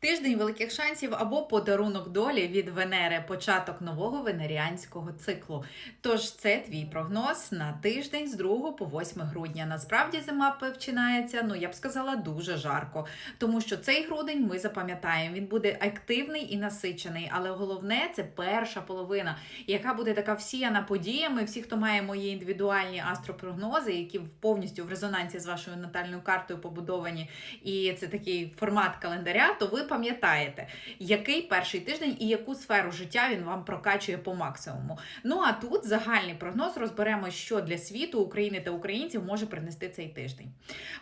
Тиждень великих шансів або подарунок долі від Венери, початок нового венеріанського циклу. Тож це твій прогноз на тиждень з 2 по 8 грудня. Насправді зима починається, ну я б сказала, дуже жарко, тому що цей грудень ми запам'ятаємо. Він буде активний і насичений, але головне це перша половина, яка буде така всіяна подіями. Всі, хто має мої індивідуальні астропрогнози, які повністю в резонансі з вашою натальною картою побудовані, і це такий формат календаря, то ви пам'ятаєте, який перший тиждень і яку сферу життя він вам прокачує по максимуму. Ну а тут загальний прогноз розберемо, що для світу України та українців може принести цей тиждень.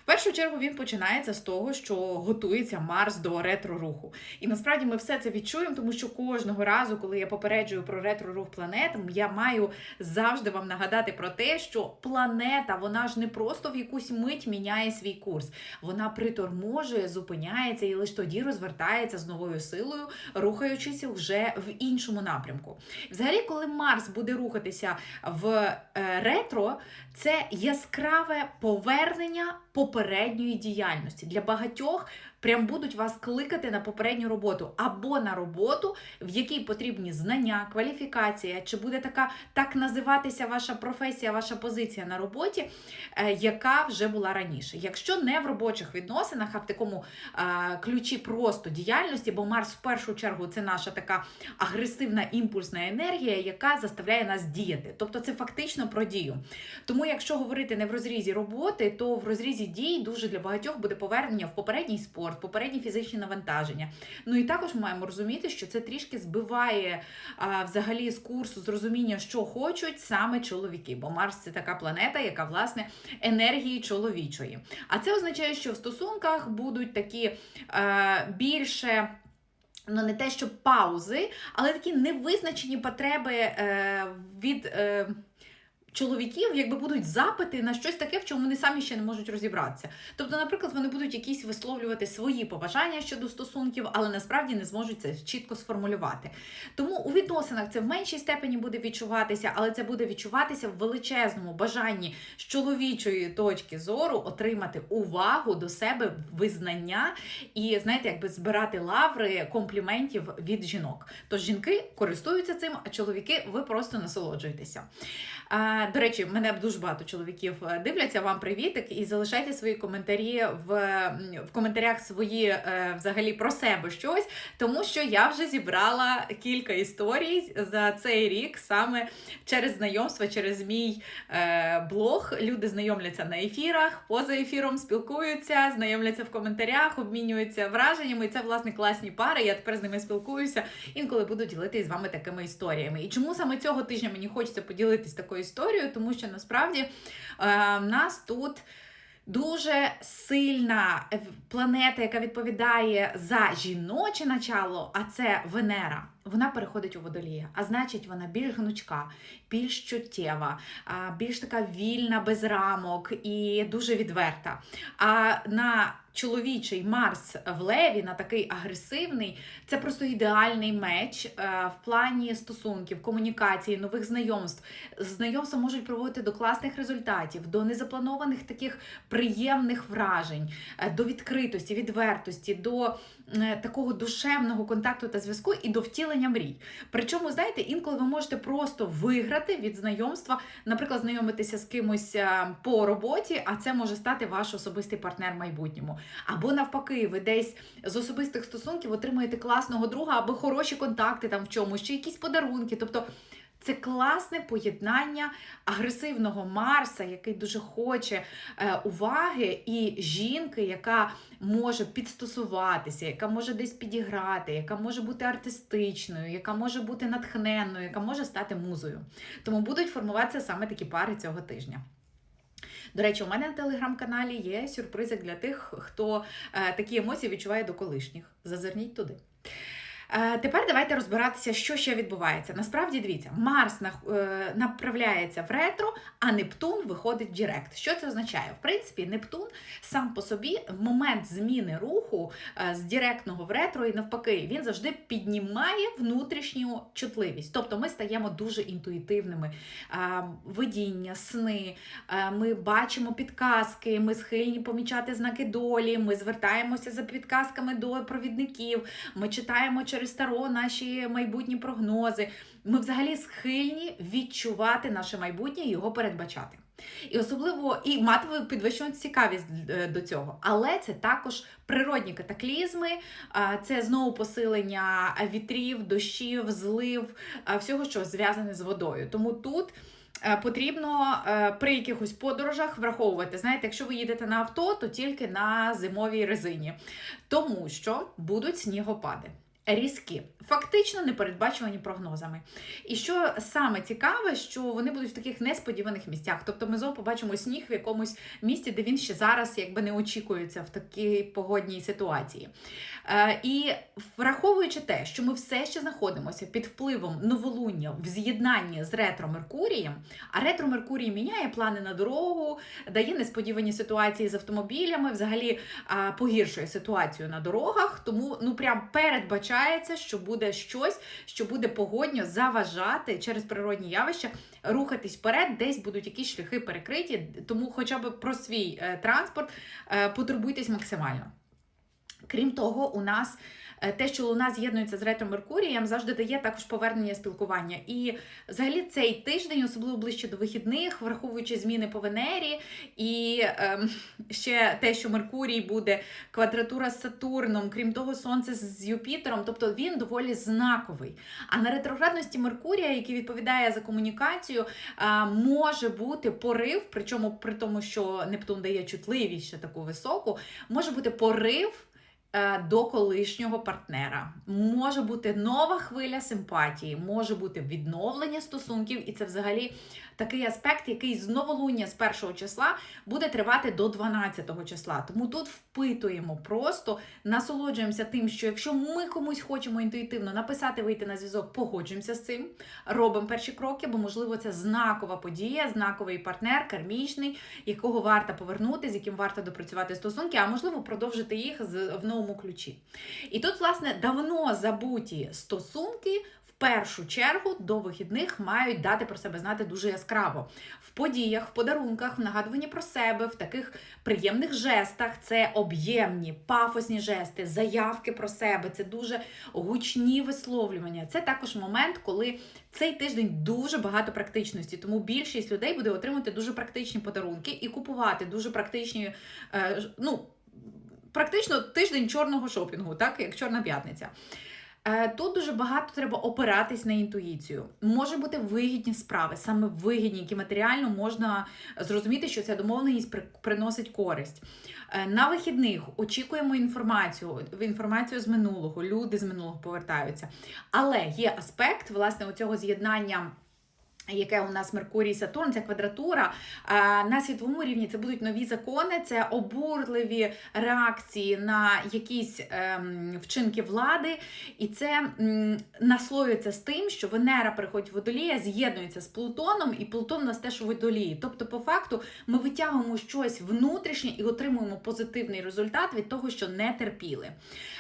В першу чергу він починається з того, що готується Марс до ретро-руху. І насправді ми все це відчуємо, тому що кожного разу, коли я попереджую про ретро-рух планет, я маю завжди вам нагадати про те, що планета вона ж не просто в якусь мить міняє свій курс, вона приторможує, зупиняється і лише тоді розвертається з новою силою, рухаючись вже в іншому напрямку. Взагалі, коли Марс буде рухатися в е, ретро, це яскраве повернення попередньої діяльності для багатьох. Прям будуть вас кликати на попередню роботу або на роботу, в якій потрібні знання, кваліфікація, чи буде така так називатися ваша професія, ваша позиція на роботі, е, яка вже була раніше. Якщо не в робочих відносинах, а в такому е, ключі просто діяльності, бо Марс в першу чергу це наша така агресивна імпульсна енергія, яка заставляє нас діяти. Тобто це фактично про дію. Тому, якщо говорити не в розрізі роботи, то в розрізі дій дуже для багатьох буде повернення в попередній спорт, попередні фізичні навантаження. Ну і також ми маємо розуміти, що це трішки збиває а, взагалі з курсу зрозуміння, що хочуть саме чоловіки. Бо Марс це така планета, яка власне енергії чоловічої. А це означає, що в стосунках будуть такі е, більше. Ну, не те, що паузи, але такі невизначені потреби е, від е, чоловіків, якби будуть запити на щось таке, в чому вони самі ще не можуть розібратися. Тобто, наприклад, вони будуть якісь висловлювати свої побажання щодо стосунків, але насправді не зможуть це чітко сформулювати. Тому у відносинах це в меншій степені буде відчуватися, але це буде відчуватися в величезному бажанні з чоловічої точки зору отримати увагу до себе, визнання і, знаєте, якби збирати лаври компліментів від жінок. Тож жінки користуються цим, а чоловіки ви просто насолоджуєтеся. До речі, мене дуже багато чоловіків е, дивляться. Вам привітик і залишайте свої коментарі в в коментарях свої е, взагалі про себе щось, тому що я вже зібрала кілька історій за цей рік саме через знайомство, через мій е, блог. Люди знайомляться на ефірах, поза ефіром спілкуються, знайомляться в коментарях, обмінюються враженнями. І це власне класні пари. Я тепер з ними спілкуюся. Інколи буду ділитися з вами такими історіями. І чому саме цього тижня мені хочеться поділитись такою історією, тому що насправді е, в нас тут. Дуже сильна планета, яка відповідає за жіноче начало, а це Венера. Вона переходить у водолія, а значить, вона більш гнучка, більш чуттєва, більш така вільна, без рамок і дуже відверта. А на чоловічий Марс в Леві, на такий агресивний, це просто ідеальний меч в плані стосунків, комунікації, нових знайомств. Знайомства можуть проводити до класних результатів, до незапланованих таких приємних вражень, до відкритості, відвертості, до такого душевного контакту та зв'язку і до втілення мрій. Причому, знаєте, інколи ви можете просто виграти від знайомства, наприклад, знайомитися з кимось по роботі, а це може стати ваш особистий партнер в майбутньому. Або навпаки, ви десь з особистих стосунків отримуєте класного друга або хороші контакти там в чомусь, чи якісь подарунки. Тобто це класне поєднання агресивного Марса, який дуже хоче е, уваги, і жінки, яка може підстосуватися, яка може десь підіграти, яка може бути артистичною, яка може бути натхненною, яка може стати музою. Тому будуть формуватися саме такі пари цього тижня. До речі, у мене на телеграм-каналі є сюрпризи для тих, хто е, такі емоції відчуває до колишніх. Зазирніть туди. Е, Тепер давайте розбиратися, що ще відбувається. Насправді, дивіться, Марс е, направляється в ретро, а Нептун виходить в Дірект. Що це означає? В принципі, Нептун сам по собі в момент зміни руху е, з директного в ретро і навпаки, він завжди піднімає внутрішню чутливість. Тобто ми стаємо дуже інтуїтивними. Видіння, сни, ми бачимо підказки, ми схильні помічати знаки долі, ми звертаємося за підказками до провідників, ми читаємо через таро наші майбутні прогнози. Ми взагалі схильні відчувати наше майбутнє і його передбачати. І особливо і мати підвищену цікавість е, до цього. Але це також природні катаклізми, це знову посилення вітрів, дощів, злив, всього, що зв'язане з водою. Тому тут. е, Потрібно е, при якихось подорожах враховувати. Знаєте, якщо ви їдете на авто, то тільки на зимовій резині, тому що будуть снігопади. Різкі, фактично непередбачувані прогнозами. І що саме цікаве, що вони будуть в таких несподіваних місцях. Тобто ми знову побачимо сніг в якомусь місті, де він ще зараз якби не очікується в такій погодній ситуації. Е, і враховуючи те, що ми все ще знаходимося під впливом новолуння в з'єднанні з ретро Меркурієм, а ретро Меркурій міняє плани на дорогу, дає несподівані ситуації з автомобілями, взагалі погіршує ситуацію на дорогах. Тому ну прям передбачається, що буде щось, що буде погодньо заважати через природні явища рухатись вперед, десь будуть якісь шляхи перекриті. Тому, хоча б про свій е, транспорт е, потурбуйтесь максимально. Крім того, у нас е, те, що Луна з'єднується з ретро Меркурієм, завжди дає також повернення спілкування. І взагалі цей тиждень, особливо ближче до вихідних, враховуючи зміни по Венері, і ем, ще те, що Меркурій буде квадратура з Сатурном, крім того, Сонце з Юпітером, тобто він доволі знаковий. А на ретроградності Меркурія, який відповідає за комунікацію, а, може бути порив, причому при тому, що Нептун дає чутливість ще таку високу, може бути порив до колишнього партнера. Може бути нова хвиля симпатії, може бути відновлення стосунків, і це взагалі такий аспект, який з новолуння з першого числа буде тривати до 12 числа. Тому тут впитуємо просто, насолоджуємося тим, що якщо ми комусь хочемо інтуїтивно написати, вийти на зв'язок, погоджуємося з цим, робимо перші кроки, бо можливо це знакова подія, знаковий партнер, кармічний, якого варто повернути, з яким варто допрацювати стосунки, а можливо продовжити їх в новому ключі. І тут, власне, давно забуті стосунки. В першу чергу до вихідних мають дати про себе знати дуже яскраво в подіях, в подарунках, в нагадуванні про себе, в таких приємних жестах. Це об'ємні, пафосні жести, заявки про себе. Це дуже гучні висловлювання. Це також момент, коли цей тиждень дуже багато практичності, тому більшість людей буде отримувати дуже практичні подарунки і купувати дуже практичні, е, ну. Практично тиждень чорного шопінгу, так як Чорна п'ятниця. Е, Тут дуже багато треба опиратись на інтуїцію. Може бути вигідні справи, саме вигідні, які матеріально можна зрозуміти, що ця домовленість приносить користь. Е, На вихідних очікуємо інформацію, інформацію з минулого, люди з минулого повертаються. Але є аспект власне цього з'єднання. Яке у нас Меркурій Сатурн, це квадратура. На світовому рівні це будуть нові закони, це обурливі реакції на якісь ем, вчинки влади, і це наслоюється з тим, що Венера приходить в водолія, з'єднується з Плутоном, і Плутон нас теж у водолії. Тобто, по факту, ми витягуємо щось внутрішнє і отримуємо позитивний результат від того, що не терпіли.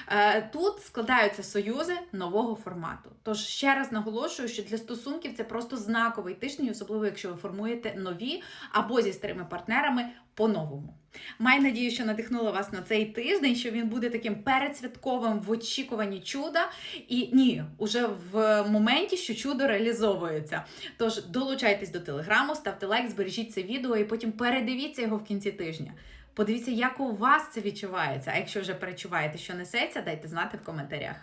Е, Тут складаються союзи нового формату. Тож ще раз наголошую, що для стосунків це просто знаковий тиждень, особливо якщо ви формуєте нові або зі старими партнерами по-новому. Маю надію, що надихнула вас на цей тиждень, що він буде таким передсвятковим в очікуванні чуда. І ні, уже в моменті, що чудо реалізовується. Тож долучайтесь до телеграму, ставте лайк, збережіть це відео і потім передивіться його в кінці тижня. Подивіться, як у вас це відчувається. А якщо вже перечуваєте, що несеться, дайте знати в коментарях.